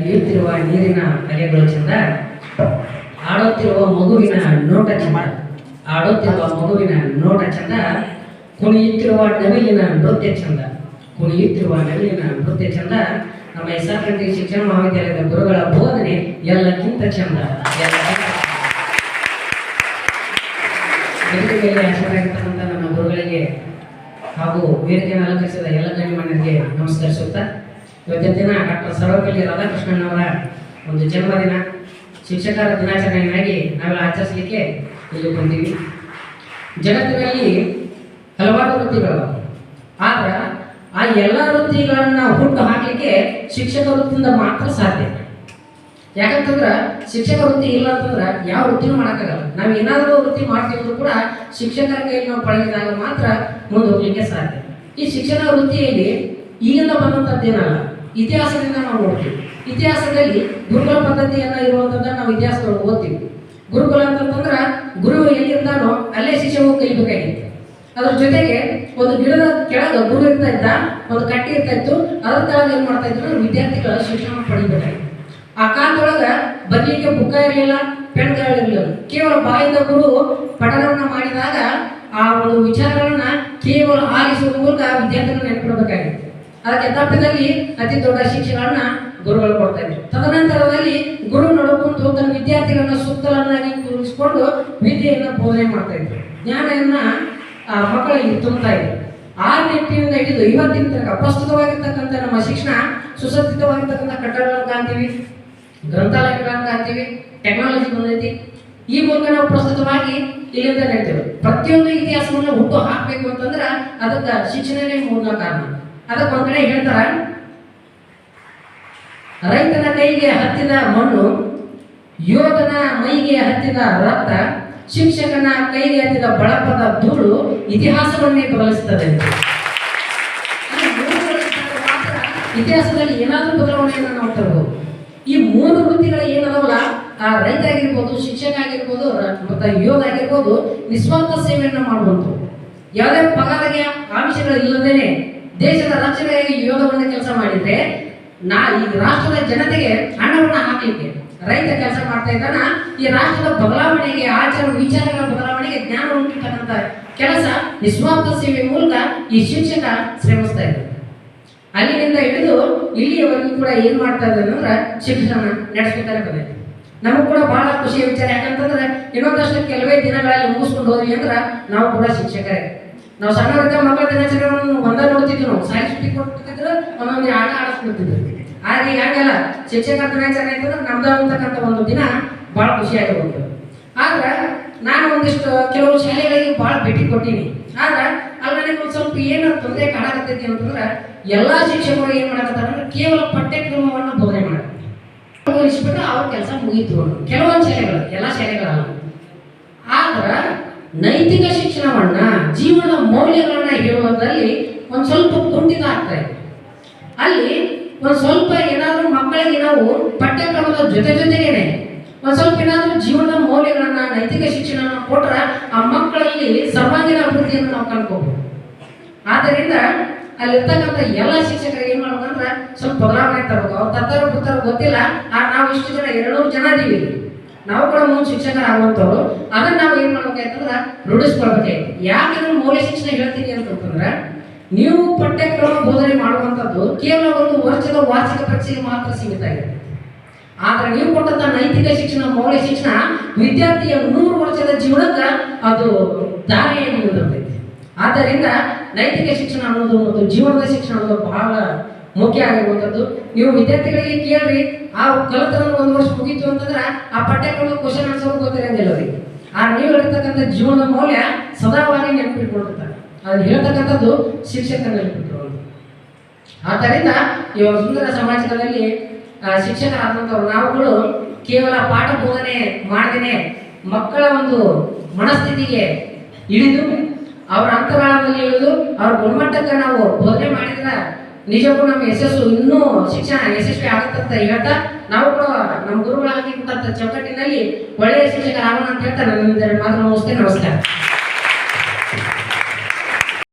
ಹರಿಯುತ್ತಿರುವ ನೀರಿನ ಅಲೆಗಳು ಚಂದ. ಆಡುತ್ತಿರುವ ಮಗುವಿನ ನೋಟ ಚಂದ. ಆಡುತ್ತಿರುವ ಮಗುವಿನ ನೋಟ ಚಂದ. ಕುಣಿಯುತ್ತಿರುವ ನವಿಲಿನ ನೃತ್ಯ ಚಂದ. ಕುಣಿಯುತ್ತಿರುವ ನವಿಲಿನ ನೃತ್ಯ ಚಂದ. ನಮ್ಮ ಎಸ್ ಆರ್ ಕಟ್ಟಿ ಶಿಕ್ಷಣ ಮಹಾವಿದ್ಯಾಲಯದ ಗುರುಗಳ ಬೋಧನೆ ಎಲ್ಲಕ್ಕಿಂತ ಚಂದ. ನಮ್ಮ ಗುರುಗಳಿಗೆ ಹಾಗೂ ವೇದಿಕೆಯನ್ನು ಅಲಂಕರಿಸಿದ ಎಲ್ಲ ಗಣ್ಯಮಾನ್ಯರಿಗೆ ನಮಸ್ಕರಿಸುತ್ತಾ ಇವತ್ತಿನ ದಿನ ಡಾಕ್ಟರ್ ಸರ್ವಪಲ್ಲಿ ರಾಧಾಕೃಷ್ಣನವರ ಒಂದು ಜನ್ಮದಿನ. ಶಿಕ್ಷಕರ ದಿನಾಚರಣೆಯಾಗಿ ನಾವೆಲ್ಲ ಆಚರಿಸಲಿಕ್ಕೆ ಇಲ್ಲಿ ಬಂದೀವಿ. ಜಗತ್ತಿನಲ್ಲಿ ಹಲವಾರು ವೃತ್ತಿಗಳು. ಆದ್ರೆ ಆ ಎಲ್ಲ ವೃತ್ತಿಗಳನ್ನ ಹುಟ್ಟು ಹಾಕಲಿಕ್ಕೆ ಶಿಕ್ಷಕ ವೃತ್ತಿಯಿಂದ ಮಾತ್ರ ಸಾಧ್ಯ. ಯಾಕಂತಂದ್ರೆ ಶಿಕ್ಷಕ ವೃತ್ತಿ ಇಲ್ಲ ಅಂತಂದ್ರೆ ಯಾವ ವೃತ್ತಿನೂ ಮಾಡೋಕ್ಕಾಗಲ್ಲ. ನಾವು ಏನಾದರೂ ವೃತ್ತಿ ಮಾಡ್ತೀವಿ ಕೂಡ ಶಿಕ್ಷಕರ ಕೈಯಲ್ಲಿ ನಾವು ಪಳಗಿದಾಗ ಮಾತ್ರ ಮುಂದೆ ಹೋಗ್ಲಿಕ್ಕೆ ಸಾಧ್ಯ. ಈ ಶಿಕ್ಷಣ ವೃತ್ತಿಯಲ್ಲಿ ಈಗಿಂದ ಬಂದಂಥದ್ದೇನಲ್ಲ ಇತಿಹಾಸದಿಂದ ನಾವು ನೋಡ್ತೀವಿ ಇತಿಹಾಸದಲ್ಲಿ ಗುರುಕುಲ ಪದ್ಧತಿಯನ್ನ ಇರುವಂತದ್ದನ್ನ ನಾವು ಇತಿಹಾಸದೊಳಗೆ ಓದ್ತೀವಿ. ಗುರುಕುಲ ಅಂತಂತಂದ್ರ ಗುರು ಎಲ್ಲಿರ್ತಾನೋ ಅಲ್ಲೇ ಶಿಷ್ಯವು ಕಲಿಬೇಕಾಗಿತ್ತು. ಅದ್ರ ಜೊತೆಗೆ ಒಂದು ಗಿಡದ ಕೆಳಗೆ ಗುರು ಇರ್ತಾ ಇದ್ದ, ಒಂದು ಕಟ್ಟಿ ಇರ್ತಾ ಇತ್ತು, ಅದ್ರ ಕೆಳಗೆ ಏನ್ ಮಾಡ್ತಾ ಇದ್ರು ವಿದ್ಯಾರ್ಥಿಗಳ ಶಿಕ್ಷಣ ಪಡಿಬೇಕಾಗಿತ್ತು. ಆ ಕಾಲದೊಳಗ ಬರ್ಲಿಕ್ಕೆ ಬುಕ್ಕ ಇರಲಿಲ್ಲ ಪೆಣ್ಗಳಿರಲಿಲ್ಲ ಕೇವಲ ಬಾಯಿಂದ ಗುರು ಪಠನವನ್ನ ಮಾಡಿದಾಗ ಆ ಒಂದು ವಿಚಾರಗಳನ್ನ ಕೇವಲ ಆಲಿಸುವ ಮೂಲಕ ವಿದ್ಯಾರ್ಥಿಗಳನ್ನ ನೆನಪಿಡಬೇಕಾಗಿತ್ತು. ಅದಕ್ಕೆ ತಪ್ಪಿದಲ್ಲಿ ಅತಿ ದೊಡ್ಡ ಶಿಕ್ಷೆಗಳನ್ನ ಗುರುಗಳು ಕೊಡ್ತಾ ಇದ್ರು. ತದನಂತರದಲ್ಲಿ ಗುರು ನಡ್ಕೊಂಡು ತನ್ನ ವಿದ್ಯಾರ್ಥಿಗಳನ್ನ ಸುತ್ತಲನ್ನಾಗಿ ಕೂರಿಸಿಕೊಂಡು ವಿದ್ಯೆಯನ್ನ ಬೋಧನೆ ಮಾಡ್ತಾ ಇದ್ರು. ಜ್ಞಾನವನ್ನ ಆ ಮಕ್ಕಳಿಗೆ ತುಂಬ್ತಾ ಇದ್ರು. ಆ ನಿಟ್ಟಿನಿಂದ ಹಿಡಿದು ಇವತ್ತಿನ ತನಕ ಪ್ರಸ್ತುತವಾಗಿರ್ತಕ್ಕಂಥ ನಮ್ಮ ಶಿಕ್ಷಣ ಸುಸಜ್ಜಿತವಾಗಿರ್ತಕ್ಕಂಥ ಕಟ್ಟಡಗಳನ್ನು ಕಾಣ್ತೀವಿ, ಗ್ರಂಥಾಲಯಗಳನ್ನು ಕಾಣ್ತೀವಿ ಟೆಕ್ನಾಲಜಿ ಬಂದೈತಿ. ಈ ಮೂಲಕ ನಾವು ಪ್ರಸ್ತುತವಾಗಿ ಇಲ್ಲಿಂದ ನಡೀತೇವೆ. ಪ್ರತಿಯೊಂದು ಇತಿಹಾಸವನ್ನು ಹುಟ್ಟು ಹಾಕಬೇಕು ಅಂತಂದ್ರೆ ಅದಕ್ಕೆ ಶಿಕ್ಷಣನೇ ಮೂಲ ಕಾರಣ. ಅದಕ್ಕೆ ಒಂದ್ ಕಡೆ ಹೇಳ್ತಾರ, ರೈತನ ಕೈಗೆ ಹತ್ತಿದ ಮಣ್ಣು, ಯೋಧನ ಮೈಗೆ ಹತ್ತಿದ ರಕ್ತ, ಶಿಕ್ಷಕನ ಕೈಗೆ ಹತ್ತಿದ ಬಳಪದ ಧೂಳು ಇತಿಹಾಸವನ್ನೇ ಬದಲಿಸುತ್ತದೆ. ಇತಿಹಾಸದಲ್ಲಿ ಏನಾದರೂ ಬದಲಾವಣೆಯನ್ನು ನಾವು ತರಬಹುದು ಈ ಮೂರು ವೃತ್ತಿಗಳು ಏನದವಲ್ಲ, ಆ ರೈತ ಆಗಿರ್ಬೋದು ಶಿಕ್ಷಕ ಆಗಿರ್ಬೋದು ಮತ್ತು ಯೋಧ ಆಗಿರ್ಬೋದು, ನಿಸ್ವಾರ್ಥ ಸೇವೆಯನ್ನು ಮಾಡುವಂಥವು ಯಾವುದೇ ಪಗಾರಿಗೆ ಆಮಿಷಗಳು ಇಲ್ಲದೇನೆ ದೇಶದ ರಕ್ಷಣೆಗಾಗಿ ಯೋಧವನ್ನು ಕೆಲಸ ಮಾಡಿದ್ರೆ ನಾ ಈ ರಾಷ್ಟ್ರದ ಜನತೆಗೆ ಹಣವನ್ನ ಹಾಕಲಿಕ್ಕೆ ರೈತ ಕೆಲಸ ಮಾಡ್ತಾ ಇದ್ದಾನ, ಈ ರಾಷ್ಟ್ರದ ಬದಲಾವಣೆಗೆ, ಆಚಾರ ವಿಚಾರಗಳ ಬದಲಾವಣೆಗೆ ಜ್ಞಾನ ಉಂಟಿರ್ತಕ್ಕಂಥ ಕೆಲಸ ನಿಸ್ವಾರ್ಥ ಸೇವೆ ಮೂಲಕ ಈ ಶಿಕ್ಷಕ ಶ್ರಮಿಸ್ತಾ ಇದ್ದಾರೆ ಅಲ್ಲಿನಿಂದ ಹಿಡಿದು ಇಲ್ಲಿಯವರೆಗೂ ಕೂಡ ಏನ್ ಮಾಡ್ತಾ ಇದ್ದಾರೆ ಅಂದ್ರೆ ಶಿಕ್ಷಣ ನಡೆಸ್ಕೊತಾರೆ ಬಂದಿದೆ ನಮಗೂ ಕೂಡ ಬಹಳ ಖುಷಿಯ ವಿಚಾರ, ಯಾಕಂತಂದ್ರೆ ಇನ್ನೊಂದಷ್ಟು ಕೆಲವೇ ದಿನಗಳಲ್ಲಿ ಮುಗಿಸ್ಕೊಂಡು ಹೋದ್ವಿ ಅಂದ್ರೆ ನಾವು ಕೂಡ ಶಿಕ್ಷಕರೇ. ನಾವು ಸಣ್ಣ ಮಕ್ಕಳ ದಿನಾಚರಣೆಗಳನ್ನು ಶಿಕ್ಷಕರ ದಿನಾಚರಣೆ ಅಂತಂದ್ರೆ ನಮ್ದ ಅಂತಕ್ಕಂಥ ಒಂದು ದಿನ ಬಹಳ ಖುಷಿಯಾಗಿರ್ಬೋದು ಆದ್ರೆ ನಾನು ಒಂದಿಷ್ಟು ಕೆಲವು ಶಾಲೆಗಳಿಗೆ ಬಹಳ ಭೇಟಿ ಕೊಟ್ಟೀನಿ. ಆದ್ರೆ ಅಲ್ಲಿ ನನಗೆ ಒಂದು ಸ್ವಲ್ಪ ಏನು ತೊಂದರೆ ಕಾಣಕತ್ತೈತಿ ಅಂತಂದ್ರೆ ಎಲ್ಲಾ ಶಿಕ್ಷಕರು ಏನ್ ಅಂದ್ರೆ ಕೇವಲ ಪಠ್ಯಕ್ರಮವನ್ನು ಬೋಧನೆ ಮಾಡ್ತಾರೆ ಹೋಲಿಸ್ಬಿಟ್ಟು ಅವ್ರ ಕೆಲಸ ಮುಗೀತು ಕೆಲವೊಂದು ಶಾಲೆಗಳು, ಎಲ್ಲ ಶಾಲೆಗಳಲ್ಲ. ಆದ್ರೆ ನೈತಿಕ ಶಿಕ್ಷಣವನ್ನ, ಜೀವನದ ಮೌಲ್ಯಗಳನ್ನ ಹೇಳುವುದರಲ್ಲಿ ಒಂದು ಸ್ವಲ್ಪ ಕುಂಠಿತ ಆಗ್ತಾ ಇದೆ. ಅಲ್ಲಿ ಒಂದು ಸ್ವಲ್ಪ ಏನಾದ್ರೂ ಮಕ್ಕಳಿಗೆ ನಾವು ಪಠ್ಯಕ್ರಮದ ಜೊತೆ ಜೊತೆಗೇನೆ ಒಂದ್ ಸ್ವಲ್ಪ ಏನಾದ್ರೂ ಜೀವನದ ಮೌಲ್ಯಗಳನ್ನ, ನೈತಿಕ ಶಿಕ್ಷಣವನ್ನು ಕೊಟ್ರ ಆ ಮಕ್ಕಳಲ್ಲಿ ಸರ್ವಾಂಗೀಣ ಅಭಿವೃದ್ಧಿಯನ್ನು ನಾವು ಕಂಡ್ಕೋಬಹುದು ಆದ್ದರಿಂದ ಅಲ್ಲಿರ್ತಕ್ಕಂಥ ಎಲ್ಲ ಶಿಕ್ಷಕರಿಗೆ ಏನ್ ಮಾಡ್ಬೇಕಂದ್ರ ಸ್ವಲ್ಪ ಬದಲಾವಣೆ ತರಬೇಕು. ಅವ್ರ ತತ್ತಾರ ಪುತ್ತರ ಗೊತ್ತಿಲ್ಲ ಆ ನಾವು ಇಷ್ಟು ಜನ, ಎರಡ್ನೂರು ಜನ ಇದೀವಿ ನಾವು ಕೂಡ ಮುಂದೆ ಶಿಕ್ಷಕರಾಗುವಂಥವ್ರು. ಅದನ್ನ ನಾವು ಏನ್ ಮಾಡ್ಬೇಕಾಯ್ತಂದ್ರ ರೂಢಿಸ್ಕೊಳ್ಬೇಕಾಯ್ತು. ಯಾಕಂದ್ರೆ ಮೌಲ್ಯ ಶಿಕ್ಷಣ ಹೇಳ್ತೀನಿ ಅಂತಂದ್ರೆ ನೀವು ಪಠ್ಯಕ್ರಮ ಬೋಧನೆ ಮಾಡುವಂಥದ್ದು ಕೇವಲ ಒಂದು ವರ್ಷದ ವಾರ್ಷಿಕ ಪರೀಕ್ಷೆಗೆ ಮಾತ್ರ ಸೀಮಿತ ಇದೆ. ಆದ್ರೆ ನೀವು ಕೊಟ್ಟಂತ ನೈತಿಕ ಶಿಕ್ಷಣ, ಮೌಲ್ಯ ಶಿಕ್ಷಣ ವಿದ್ಯಾರ್ಥಿಯ ನೂರು ವರ್ಷದ ಜೀವನಕ್ಕೆ ಅದು ದಾರಿಯನ್ನು ನೀಡುತ್ತೈತಿ ಆದ್ದರಿಂದ ನೈತಿಕ ಶಿಕ್ಷಣ ಅನ್ನೋದು ಮತ್ತು ಜೀವನದ ಶಿಕ್ಷಣ ಅನ್ನೋದು ಬಹಳ ಮುಖ್ಯ ಆಗಿರುವಂಥದ್ದು. ನೀವು ವಿದ್ಯಾರ್ಥಿಗಳಿಗೆ ಕೇಳ್ರಿ, ಆ ಕಲಿತನ ಒಂದು ವರ್ಷ ಮುಗೀತು ಅಂತಂದ್ರೆ ಆ ಪಠ್ಯಕ್ರಮದ ಕ್ವಶನ್ ಆನ್ಸರ್ ಗೊತ್ತಿರಂಗಿಲ್ಲ ಅವ್ರಿಗೆ. ಆ ನೀವು ಹೇಳ್ತಕ್ಕಂಥ ಜೀವನದ ಮೌಲ್ಯ ಸದಾವಾಗಿ ನೆನಪಿಟ್ಕೊಂಡಿರ್ತಾರೆ ಅದನ್ನ ಹೇಳ್ತಕ್ಕಂಥದ್ದು ಶಿಕ್ಷಕರ ಬಿಟ್ಟರು ಆದ್ದರಿಂದ ಇವಾಗ ಸುಂದರ ಸಮಾಜಗಳಲ್ಲಿ ಶಿಕ್ಷಣ ಶಿಕ್ಷಕರಾದಂಥವ್ರು ನಾವುಗಳು ಕೇವಲ ಪಾಠ ಬೋಧನೆ ಮಾಡದೇನೆ ಮಕ್ಕಳ ಒಂದು ಮನಸ್ಥಿತಿಗೆ ಇಳಿದು, ಅವರ ಅಂತರಾಳದಲ್ಲಿ ಇಳಿದು, ಅವ್ರ ಗುಣಮಟ್ಟಕ್ಕೆ ನಾವು ಬೋಧನೆ ಮಾಡಿದ್ರೆ ನಿಜಕ್ಕೂ ನಮ್ಮ ಯಶಸ್ಸು ಇನ್ನೂ ಶಿಕ್ಷಣ ಯಶಸ್ವಿ ಆಗುತ್ತಂತ ಹೇಳ್ತಾ, ನಾವು ಕೂಡ ನಮ್ಮ ಗುರುಗಳಾಗಿ ಕೊಟ್ಟಂತ ಚೌಕಟ್ಟಿನಲ್ಲಿ ಒಳ್ಳೆಯ ಶಿಕ್ಷಕರಾಗೋಣ ಅಂತ ಹೇಳ್ತಾ ನನ್ನ ಮಾತು ನಮಸ್ತೆ ನಮಸ್ಕಾರ.